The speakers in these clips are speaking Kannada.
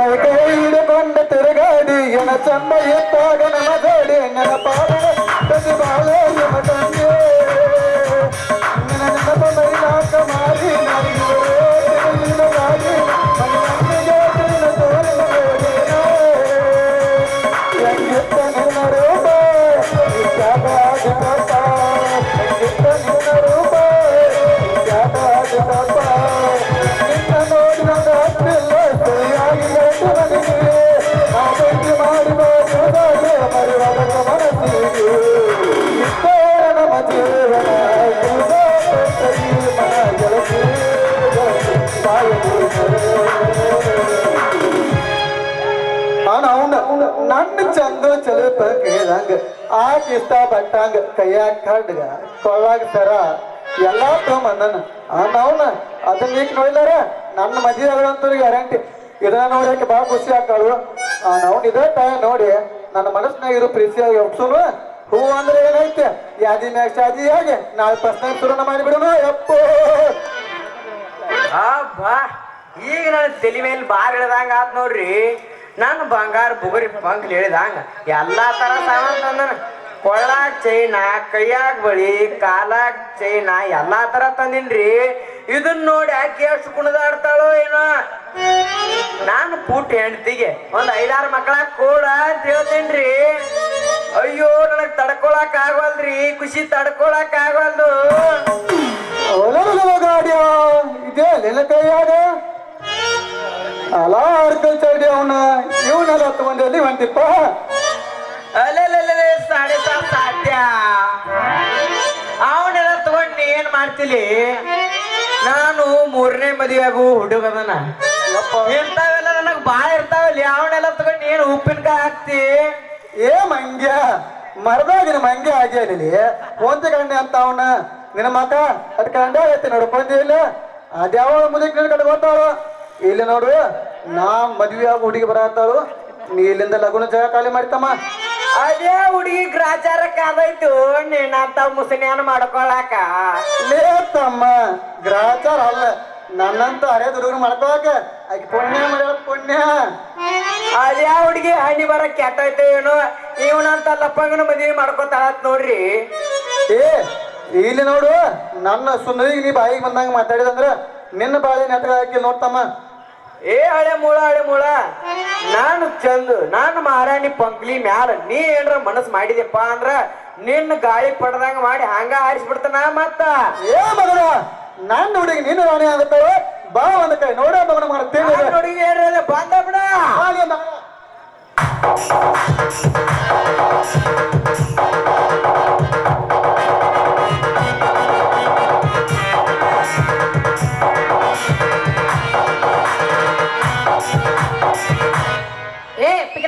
கைகையிடு கொண்ட திருகாடி என செம்மையை பாடன மகடி என பாடன பிரதிபாலயம் தங்க ನನ್ನ ಚಂದ ಚಲಪ ಕೇಳಂಗ, ಆ ಇಷ್ಟ ಬಟ್ಟಂಗ, ಕೈಯಾಗ ಕಡ್ಗ ಕೊಳ್ಳಾಗ ಸರ, ಎಲ್ಲಾ ತೊಗೊಂಬಂದನ ಅನ್ನವನ ಅದನ್ನ ಈಗ ನೋಡಿದಾರ ನನ್ನ ಮದುವೆ ಆಗೋಂತವ್ರಿಗೆ ಗ್ಯಾರಂಟಿ. ಇದನ್ನ ನೋಡಕ್ಕೆ ಭಾಳ ಖುಷಿ ಆಗ್ತಾಳು. ನಾವು ಇದೇ ಟೈಮ್ ನೋಡಿ, ನನ್ನ ಮನಸ್ಸಿನಾಗ ಇರೋ ಪ್ರೀತಿಯಾಗಿ ಒಪ್ಸೋನು ಹೂ ಅಂದ್ರೆ ಏನೈತೆ ಯಾದಿ ಮ್ಯಾಗ ಶಾದಿ ಹೇಗೆ ನಾಳೆ ಪ್ರಶ್ನೆ ಶುರುನ ಮಾಡಿಬಿಡೋನು? ಯಪ್ಪೋ ಬಾ ಈಗ ನನ್ನ ತಲೆ ಮೇಲೆ ಬಾರ್ ಇಳ್ದಂಗ ಆತ್ ನೋಡ್ರಿ. ನಾನು ಬಂಗಾರ ಬುಗುರಿ ಬಂಗ್ಲಿ ಹೇಳಿದಂಗ ಎಲ್ಲಾ ತರ ಸಾಮಾನ್ ತಂದನ. ಕೊಳ್ಳಾಗ ಚೈನ, ಕೈಯಾಗ ಬಳಿ ಕಾಲಾಗ ಚೈನ, ಎಲ್ಲಾ ತರ ತಂದಿನ್ರಿ. ಇದನ್ನ ನೋಡಿ ಆಕೆ ಎಷ್ಟು ಕುಣಿದಾಡ್ತಾಳೋ ಏನೋ. ನಾನು ಪುಟ್ಟ ಹೆಂಡತಿಗೆ ಒಂದ್ ಐದಾರು ಮಕ್ಕಳ ಕೂಡ ಅಂತ ಹೇಳ್ತೀನ್ರಿ. ಅಯ್ಯೋ, ನನಗ್ ತಡ್ಕೊಳಕ್ ಆಗವಲ್ರಿ ಖುಷಿ ತಡ್ಕೊಳಕ್ ಆಗವಲ್ದು. ಇದೆ ಅಲ ಅರ್ಕಲ್ಚರ್ಡಿ ಅವನ ಇವನೆಲ್ಲ ಹತ್ತು ಬಂದಿಪ್ಪ ಅಲ್ಲಿ ಸಾಡೆ ಸಾತ್ ಸಾಧ್ಯ. ಅವನೆಲ್ಲ ತಗೊಂಡ್ ನೀ ಏನ್ ಮಾಡ್ತಿಲಿ? ನಾನು ಮೂರನೇ ಮದುವೆ ಆಗು ಹುಡುಗದನ ಇಂಥವೆಲ್ಲ ನನಗ್ ಬಾಳ ಇರ್ತಾವಲ್ಲಿ ಅವನೆಲ್ಲ ತಗೊಂಡ್ ಏನು ಉಪ್ಪಿನಕಾಯಿ ಹಾಕ್ತಿ? ಏ ಮಂಗ್ಯ ಮರದಾಗಿನ ಮಂಗ್ಯ ಆಗ್ಯಾನಿಲಿ ಒಂದು ಗಂಡೆ ಅಂತ ಅವನ. ನಿನ್ನ ಮಕ ಅದ್ ಕಂಡ ಐತಿ ನೋಡು ಬಂದಿಲ್ಲ. ಅದ್ಯಾವ ಮುದಕ್ ನಿನ್ ಕಡೆ ಗೊತ್ತಾಳು ಇಲ್ಲಿ ನೋಡು ನಾ ಮದ್ವೆ ಆಗ ಹುಡುಗಿ ಬರತ್ತಾಳು ನೀ ಇಲ್ಲಿಂದ ಲಗುನ ಜಾಗ ಖಾಲಿ ಮಾಡ್ತಮ್ಮ ಅದೇ ಹುಡುಗಿ ಗ್ರಾಚಾರ ಕಾದೈತು ನೀನಂತ ಮುಸನ್ಯಾನ ಮಾಡ್ಕೊಳಕ. ಲೇ ತಮ್ಮ ಗ್ರಾಚಾರ ಅಲ್ಲ ನನ್ನಂತ ಹರೇ ಹುಡುಗರು ಮಾಡ್ಕೊಳಕ. ಆಕೆ ಪುಣ್ಯ ಮಾಡ ಪುಣ್ಯ. ಅದೇ ಹುಡುಗಿ ಹಣ್ಣಿ ಬರ ಕೆಟ್ಟೈತೆ ಏನೋ ಇವನಂತ ಲಪ್ಪಂಗನ ಮದುವೆ ಮಾಡ್ಕೊತಾಳತ್ ನೋಡ್ರಿ. ಏ ಇಲ್ಲಿ ನೋಡು ನನ್ನ ಸುಂದರಿಗೆ ನೀ ಬಾಯಿಗೆ ಬಂದಂಗ ಮಾತಾಡಿದಂದ್ರ ನಿನ್ನ ಬಾಳೆ ನೆಟ್ಟ ಹಾಕಿ ನೋಡ್ತಮ್ಮ. ಏ ಹಳೆ ಮೂಳ ಹಳೆ ಮೂಳ. ನಾನು ಚಂದ ನಾನು ಮಹಾರಾಣಿ ಪಂಕ್ಲಿ ಮ್ಯಾಲ ನೀ ಏನ್ರ ಮನಸ್ಸು ಮಾಡಿದೆಪ್ಪ ಅಂದ್ರ ನಿನ್ನ ಗಾಳಿ ಪಡ್ದಂಗ ಮಾಡಿ ಹಂಗ ಹಾರಿಸ್ಬಿಡ್ತಾನ ಮತ್ತ. ಏ ಮಗನ ನನ್ನ ಹುಡುಗಿ ನಿನ್ನ ರಾಣಿ ಆಗುತ್ತವ ಬಾ ಒಂದ ಕೈ ನೋಡ ಮಗನ ಮಾಡ್ತೇನೆ ನೋಡಿ ಏನ್ರ ಬಂದ ಬಿಡ.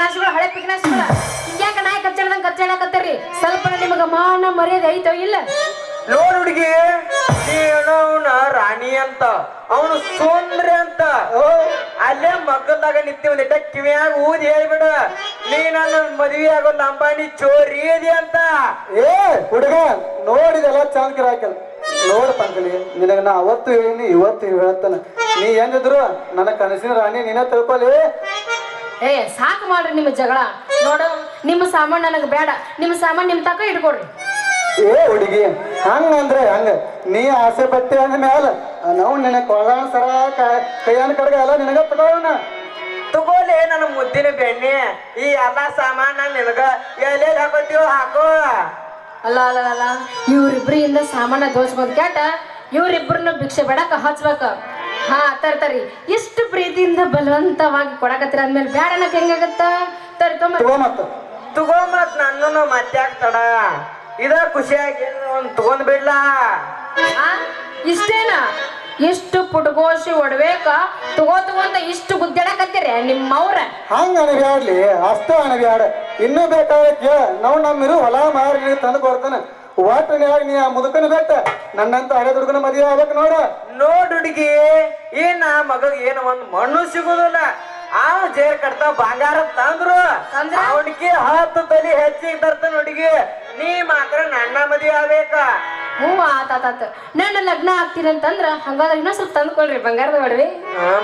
ಪಿಕನಾಶಿಗಳು ಹಳೆ ಪಿಕನಾಶಿಗಳ. ಹಿಂಗ್ಯಾಕ ನಾಯಿ ಕಚ್ಚಾಡ್ದಂಗ ಕಚ್ಚಾಡಕತ್ತೀರಿ ಸ್ವಲ್ಪ ನಿಮಗ ಮಾನ ಮರ್ಯಾದೆ ಐತೋ ಇಲ್ಲ? ನೋಡ್ ಹುಡುಗಿ ಅವನ ರಾಣಿ ಅಂತ ಅವನು ಸೋಂದ್ರೆ ಅಂತ. ಅಲ್ಲೇ ಮಕ್ಕಳದಾಗ ನಿತ್ತಿ ಒಂದಿಟ್ಟ ಕಿವಿಯಾಗ ಊದಿ ಹೇಳ್ಬಿಡ. ನೀ ನನ್ನ ಮದ್ವೆ ಆಗೋ ಲಂಬಾಣಿ ಚೋರಿ ಇದೆ ಅಂತ. ಏ ಹುಡುಗ ನೋಡಿದೆಲ್ಲ ಚಂದ ಕಿರಾಕಲ್ ನೋಡ್ ಪಂಕಲಿ ನಿನಗ ನಾ ಅವತ್ತು ಹೇಳಿನಿ ಇವತ್ತು ಹೇಳ್ತಾನ. ನೀ ಏನಿದ್ರು ನನ್ನ ಕನಸಿನ ರಾಣಿ ನೀನೇ ತಿಳ್ಕೊಲಿ ಏ ಸಾಕು ಮಾಡ್ರಿ ನಿಮ್ಮ ಜಗಳ. ನೋಡು ನಿಮ್ಮ ಸಾಮಾನ್ ನನಗೆ ಬೇಡ. ನಿಮ್ಮ ಸಾಮಾನ್ ನಿಮ್ ತಕ ಇಟ್ಕೊಡ್ರಿ. ಏ ಹುಡುಗಿ ಹಂಗಂದ್ರೆ ಹಂಗ. ನೀ ಆಸೆ ಪಟ್ಟಿ ಅಂದ ಮ್ಯಾಲ ನಾವು ನಿನಗೆ ಕೊಳ್ಳಾಣ ಸರ ಕೈಯನ್ ಕಡೆಗೆ ಎಲ್ಲ ನಿನಗ ತಗೋಣ. ತಗೋಲೆ ನನ್ನ ಮುದ್ದಿನ ಬೆಣ್ಣೆ. ಈ ಎಲ್ಲ ಸಾಮಾನ್ ನಿನಗೆ ನಿನಗ ಎಲ್ಲೆಲ್ಲಿ ಹಾಕೋತೀವೋ ಹಾಕೋ. ಅಲ್ಲ ಅಲ್ಲ ಅಲ್ಲ ಇವ್ರಿಬ್ರಿಂದ ಸಾಮಾನ ದೋಚ್ಕೊಂಡ್ ಕ್ಯಾಟ ಇವ್ರಿಬ್ರನ್ನ ಭಿಕ್ಷೆ ಬೇಡಕ ಹಚ್ಬೇಕ. ಹಾ ತರ್ತರಿ ಎಷ್ಟು ಪ್ರೀತಿಯಿಂದ ಬಲವಂತವಾಗಿ ಕೊಡಕತ್ತೀರ ಅಂದ್ಮೇಲೆ ಬ್ಯಾಡ ಅನ್ನಕ್ ಹೆಂಗಾಗತ್ತ? ತರಿ ತಗೋ ಮತ್ತ ತಗೋ ಮತ್ ನನ್ನ ಮತ್ತ್ಯಾಕ್ ತಡ. ಇದ ಖುಷಿಯಾಗಿ ಒಂದ್ ತಗೊಂಡ್ ಬಿಡ್ಲಾ? ಆ? ಇಷ್ಟೇನಾ? ಇಷ್ಟು ಪುಟಗೋಸಿ ಒಡ್ಬೇಕ? ತಗೋ ತಗೋಂತ ಇಷ್ಟು ಗುದ್ದಾಡಕತ್ತೀರಿ ನಿಮ್ಮವ್ರ? ಹಂಗ ಅಣಬ್ಯಾಡ್ಲಿ ಅಷ್ಟು ಅಣಬ್ಯಾಡ ಇನ್ನೂ ಬೇಕಾಗತ್ತೆ ನಾವು ನಮ್ಮಿರು ಹೊಲ ಮಾರಿ ತಂದು ಕೊಡ್ತಾನೆ. ಒಟ್ಟಿನ್ಯಾಗ ನೀ ಆ ಮುದುಕನ ಬೇಟ. ನನ್ನಂತ ಹಳೆ ದುಡುಗನ ಮದುವೆ ಆಗ್ಬೇಕು ನೋಡ. ನೋಡ್ ಹುಡುಗಿ ಏನ ಮಗ ಏನ ಒಂದ್ ಮಣ್ಣು ಸಿಗುದಿಲ್ಲ. ಆ ಜೇರ್ ಕಟ್ತಾ ಬಂಗಾರ ತಂದ್ರು? ಹುಡುಗಿ ಅವನಿಗೆ ಹತ್ತು ತಲಿ ಹೆಚ್ಚಿಗೆ ತರ್ತಾನ ಹುಡುಗಿ. ನೀ ಮಾತ್ರ ನನ್ನ ಮದುವೆ ಆಗ್ಬೇಕ? ಹ್ಞೂ ಆತ ಆತಾತ ನನ್ನ ಲಗ್ನ ಆಗ್ತೀನಿ ಅಂತಂದ್ರ ಹಂಗಾದ್ರೆ ಇನ್ನೂ ಸ್ವಲ್ಪ ತಂದ್ಕೊಳ್ರಿ ಬಂಗಾರದ ಒಡವೆ.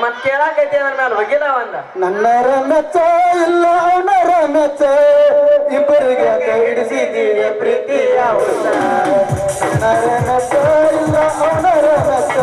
ಮತ್ ಕೇಳಾಕೈತಿ ಅದ್ರ ಮೇಲೆ ಹೋಗಿಲ್ಲ ಒಂದ ನನ್ನ ಮೆಚ್ಚ ಇಲ್ಲ ಅವನರ ಮೆಚ್ಚ ಇಬ್ಬರಿಗೆ ಹಿಡಿಸಿದೀಯ ಪ್ರೀತಿಯ ಹುತ್ತ ನನ್ನ ಮೆಚ್ಚ ಇಲ್ಲ ಅವನರ ಮೆಚ್ಚ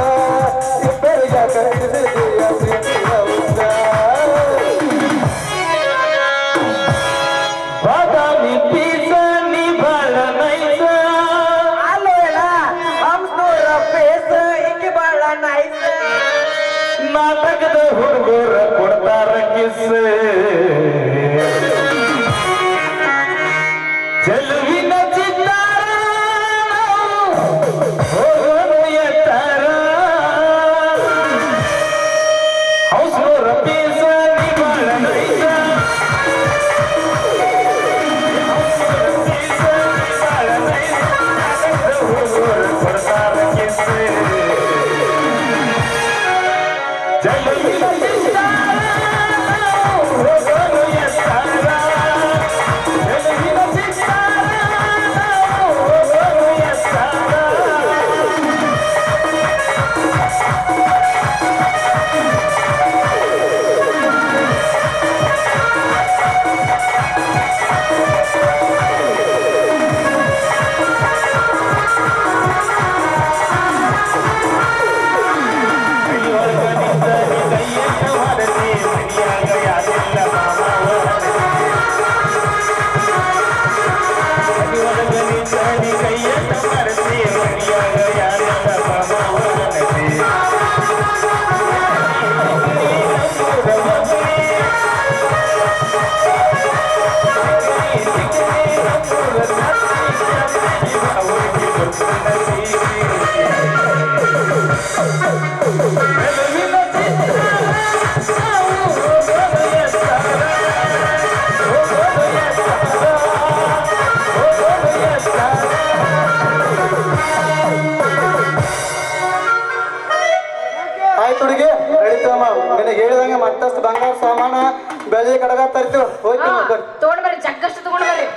ಹೇಳಿದಂಗೆ ಮತ್ತಷ್ಟು ಬಂಗಾರ ಸಾಮಾನ ಬೆಳ್ಳಿ ಕಡಗ ತರ್ತೀವಿ. ಹೋಯ್ತು ಬರ್ರಿ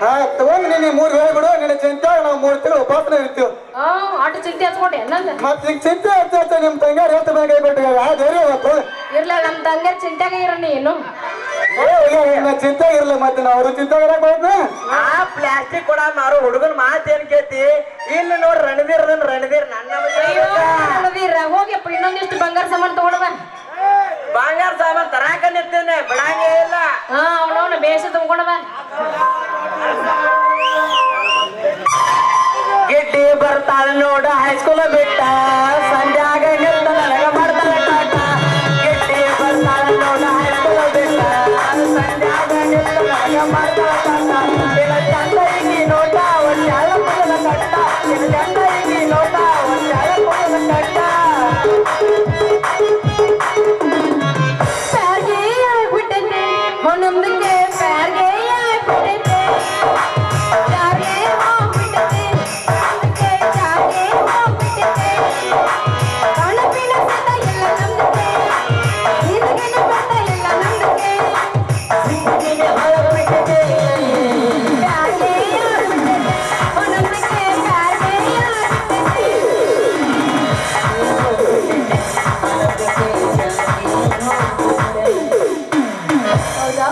ಹಾ ತಗೊಂಡು ನೀನು ಮೂರು ಹೇಳ್ಬಿಡು ನಿನ್ನ ಚಿಂತೆ ನಾವು ಮೂರು ತಿಂಗಳು ಉಪವಾಸನ ಇರ್ತೀವಿ ಹಾ ಆಟೋ ಚಿಂತೆ ಹಚ್ಕೊಂಡೆ ನಂದ. ಮತ್ ನಿಂಗೆ ಚಿಂತೆ ಹಚ್ಚ ಹಚ್ಚ ನಿಮ್ ತಂಗಾರ ಹೇಳ್ತ ಕೈ ಬಿಟ್ಟು ಯಾವ ಧೈರ್ಯ ಅವತ್ತು ಇರ್ಲ ನಮ್ ತಂಗ ಚಿಂತೆಗ ಇರ ನೀನು ಚಿಂತೆ ಇರಲ್ಲ ಮತ್ತೆ ನಾವು ಅವರು ಚಿಂತೆ ಇರಕ್ ಆ ಪ್ಲಾಸ್ಟಿಕ್ ಕೊಡ ಮಾರು ಹುಡುಗನ ಮಾತು ಏನ್ ಕೇತಿ ಇಲ್ಲ ನೋಡ್ ರಣವೀರ್ ರಣವೀರ್ ನನ್ನ ಅದ. ಹೋಗ್ಯಪ್ಪ ಇನ್ನೊಂದಿಷ್ಟು ಬಂಗಾರ ಸಾಮಾನು ತಗೊಂಡ್ ಬಾ. ಬಂಗಾರ ಸಾಮಾನ್ ತರಾಕ ನಿರ್ತೇನೆ ಬಿಡಂಗೇ ಇಲ್ಲ. ಹಾ ಅವನವನ ಬೇಷ ತಗೊಂಡ್ ಬಾ. ಗಿಡ್ಡಿ ಬರ್ತಾಳ ನೋಡ ಹೈಸ್ಕೂಲ ಬಿಟ್ಟ.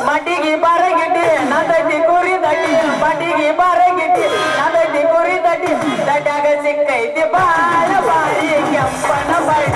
மட்டிக்கு பறகிட்டு நந்தி குறி தட்டி மட்டிக்கு பறகிட்டு நந்தி குறி தட்டி தட்டாக சிக்கைத்து பால பாடி கம்பன பாடி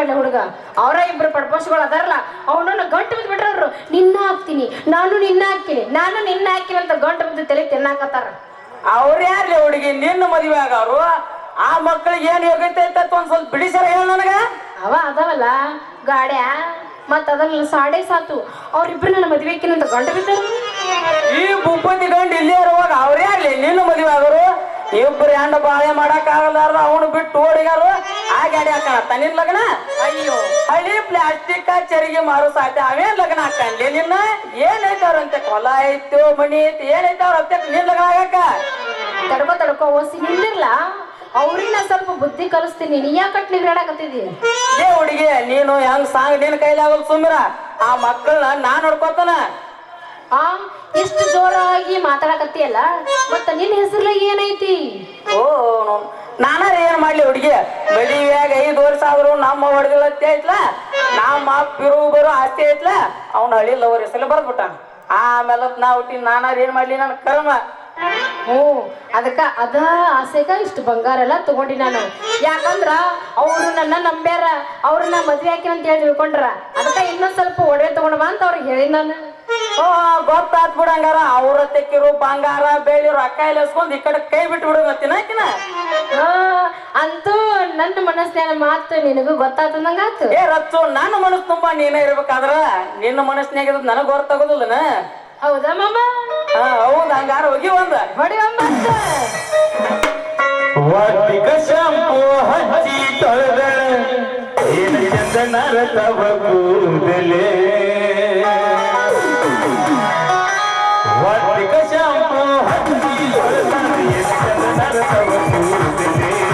ಯೋಚನೆ ಹುಡುಗ. ಅವರ ಇಬ್ರು ಪಡ್ಪೋಸ್ಗಳು ಅದಾರಲ್ಲ ಅವನನ್ನು ಗಂಟು ಬಿದ್ದು ಬಿಟ್ರವ್ರು ನಿನ್ನ ಹಾಕ್ತೀನಿ ನಾನು ನಿನ್ನ ಹಾಕ್ತೀನಿ ನಾನು ನಿನ್ನ ಹಾಕ್ತೀನಿ ಅಂತ ಗಂಟು ಬಿದ್ದು ತಲೆ ತಿನ್ನಾಕತ್ತಾರ. ಅವ್ರ ಯಾರ್ಲಿ ಹುಡುಗಿ ನಿನ್ನ ಮದುವೆ ಆಗವ್ರು? ಆ ಮಕ್ಕಳಿಗೆ ಏನು ಯೋಗ್ಯತೆ ಅಂತ ಒಂದ್ ಸ್ವಲ್ಪ ಬಿಡಿಸರ ಹೇಳ ನನಗ. ಅವ ಅದಾವಲ್ಲ ಗಾಡ್ಯ ಮತ್ತ ಅದನ್ನ ಸಾಡೆ ಸಾತು. ಅವ್ರಿಬ್ರು ನನ್ನ ಅಂತ ಗಂಟು ಬಿದ್ದರು. ಈ ಬುಬ್ಬಂದಿ ಗಂಡು ಇಲ್ಲೇ ಇರುವಾಗ ಅವ್ರ ಯಾರ್ಲಿ ನಿನ್ನ ಮದುವೆ ಆಗೋರು ಇಬ್ರು ಹೆಂಡ ಬಾಳೆ ಮಾಡಕ್ ಆಗಲಾರ ಅವನು ಬಿಟ್ಟು ಓಡಿಗಾರು ಆ ಗಾಡಿ ಹಾಕಣ ತನ್ನ ಲಗ್ನ? ಅಯ್ಯೋ. ಹಳಿ ಪ್ಲಾಸ್ಟಿಕ್ ಚರಿಗೆ ಮಾರು ಸಾಧ್ಯ. ಅವೇನ್ ಲಗ್ನ ಹಾಕಂಡ್ಲಿ ನಿನ್ನ? ಏನೈತೆ ಕೊಲ ಹೊಲ ಐತೋ ಮಣಿ ಐತಿ ಏನೈತೆ ಅವ್ರ ನಿನ್ ಲಗ್ನ ಆಗಕ್ಕ? ತಡ್ಕೋ ತಡ್ಕೋ ಓಸಿ ನಿಂದಿರ್ಲ? ನಾ ಸ್ವಲ್ಪ ಬುದ್ಧಿ ಕಲಿಸ್ತೀನಿ. ನೀ ಯಾಕಟ್ ನಿಗ್ರಾಡಕತ್ತಿದಿ ಏ ಹುಡುಗಿ ನೀನು ಹೆಂಗ್ ಸಾಂಗ್ ನಿನ್ ಕೈಲಾಗಲ್ ಸುಮ್ಮಿರ. ಆ ಮಕ್ಕಳನ್ನ ನಾನ್ ನೋಡ್ಕೊತಾನ. ಆ ಇಷ್ಟು ಜೋರಾಗಿ ಮಾತಾಡಕತ್ತಿಯಲ್ಲ ಮತ್ತ ನಿನ್ನ ಹೆಸರ್ಲಿ ಏನೈತಿ? ಓ ನಾನ ನಾನಾರ ಏನ್ ಮಾಡ್ಲಿ ಹುಡುಗಿ? ಮದುವೆಯಾಗ ಐದು ವರ್ಷ ಆದ್ರು ನಮ್ಮ ಹೊಡೆದಳತ್ತಿ ಐತ್ಲ? ನಮ್ಮ ಪಿರು ಬರೋ ಆಸ್ತಿ ಐತ್ಲ? ಅವ್ನ ಹಳ್ಳಿಲ್ ಅವ್ರ ಹೆಸರು ಬರ್ದ್ಬಿಟ್ಟಾನ. ಆಮೇಲೆ ನಾ ಹುಟ್ಟಿ ನಾನಾರ ಏನ್ ಮಾಡ್ಲಿ ನನ್ನ ಕರ್ಮ? ಹ್ಞೂ ಅದಕ್ಕ ಅದ ಆಸೆಗ ಇಷ್ಟು ಬಂಗಾರ ಎಲ್ಲ ತಗೊಂಡಿ ನಾನು. ಯಾಕಂದ್ರ ಅವ್ರು ನನ್ನ ನಂಬ್ಯಾರ ಅವ್ರನ್ನ ಮದ್ವೆ ಹಾಕಿ ಅಂತ ಹೇಳಿ ತಿಳ್ಕೊಂಡ್ರ. ಅದಕ್ಕ ಇನ್ನೊಂದ್ ಸ್ವಲ್ಪ ಒಡವೆ ತಗೊಂಡ್ಬಾ ಅಂತ ಅವ್ರಿಗೆ ಹೇಳಿ ನಾನು. ಗೊತ್ತಾತ್ ಬಿಡಂಗಾರ ಅವ್ರ ತೆಕ್ಕಿರು ಬಂಗಾರ ಬೆಳ್ಳಿ ರೊಕ್ಕ ಎಲ್ಲ ಎಸ್ಕೊಂಡ್ ಈ ಕಡೆ ಕೈ ಬಿಟ್ಟು ಬಿಡು ಮತ್ತಿನ ಹಾ ಅಂತೂ ನನ್ನ ಮನಸ್ಸಿನ ಮಾತು ನಿನಗೂ ಗೊತ್ತಾತಂದಂಗಾತು ಏ ರಚ್ಚು ನನ್ನ ಮನಸ್ಸು ತುಂಬಾ ನೀನೇ ಇರ್ಬೇಕಾದ್ರ ನಿನ್ನ ಮನಸ್ಸಿನಾಗ ನನಗ್ ಗೊತ್ತಾಗೋದಿಲ್ಲನ ಹೌದಾ ಮಾಮ? ಹಾ ಹೌದು ಹಂಗಾರ ಹೋಗಿ ಒಂದ. ಹೊಡಿ ವಾಟಿಕ ಶಾಂಪು ಹಚ್ಚಿ ತೊಳೆದ ಏನು ಚಂದನರ ತವ ಕೂದಲೇ? ವಾಟಿಕ ಶಾಂಪು ಹಚ್ಚಿ ತೊಳೆದ ಏನು ಚಂದನರ ತವ ಕೂದಲೇ ಬರ್ತಿ